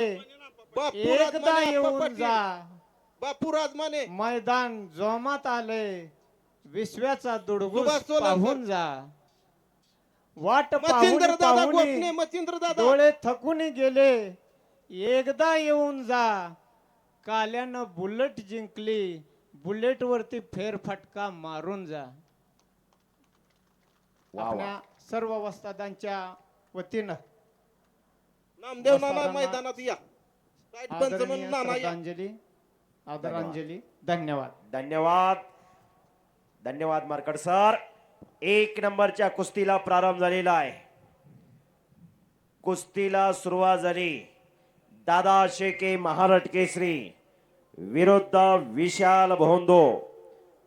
बापूराज एकदा माने येऊन जा. बापूराज माने. मैदान जोमात आले. विश्वाचा दुडगुस सुभाष सोलंकर. पाहून जा. वाट मच्छिंद्र पाहून दादा पाहुणी गोपने मच्छिंद्र दादा. डोळे थकून गेले. एकदा येऊन जा. काल्यानं बुलेट जिंकली. बुलेट वरती फेरफटका मारून जा. वा वा. आपल्या सर्व वस्तादांच्या वतीनं. नामदेव नाना मैदानात या. राईट पंच आदरणीय म्हणून नाना या. श्रद्धांजली आदरांजली धन्यवाद. धन्यवाद. धन्यवाद. मार्कड सर. एक नंबरच्या कुस्तीला प्रारंभ झालेला आहे. कुस्तीला सुरुवात झाली. दादा शेके महाराट केसरी विरुद्ध विशाल भोंदो.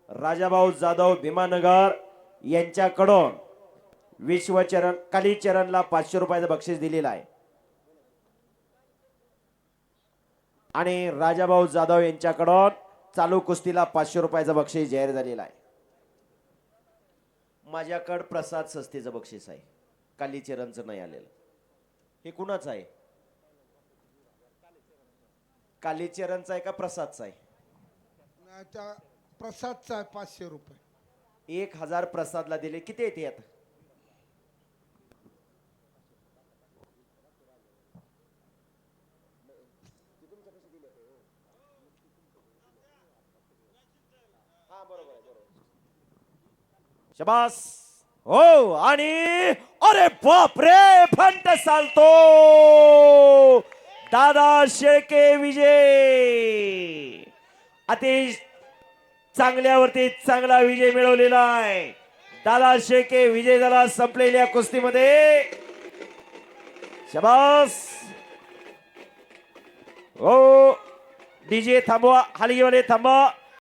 राजाभाऊ जाधव भीमानगर यांच्याकडून विश्वचरण कालीचरणला पाचशे रुपयाचं बक्षीस दिलेलं आहे. आणि राजाभाऊ जाधव यांच्याकडून चालू कुस्तीला पाचशे रुपयाचं बक्षीस जाहीर झालेलं आहे. माझ्याकडं प्रसाद सस्तीचं बक्षीस आहे. कालीचरणचं नाही आलेलं. हे कुणाचं आहे? कालीचरणचं आहे का प्रसादचं आहे? त्या प्रसादचा आहे पाचशे रुपये. एक हजार प्रसादला दिले. किती येते आता? शबास. हो आणि अरे बाप रे फंट चालतो. दादा शेळके विजय. अतिश चांगल्यावरती चांगला विजय मिळवलेला आहे. दादा शेळके विजय झाला संपलेल्या कुस्तीमध्ये. शबास. हो डीजे थांबवा हालगीवाले थांबवा.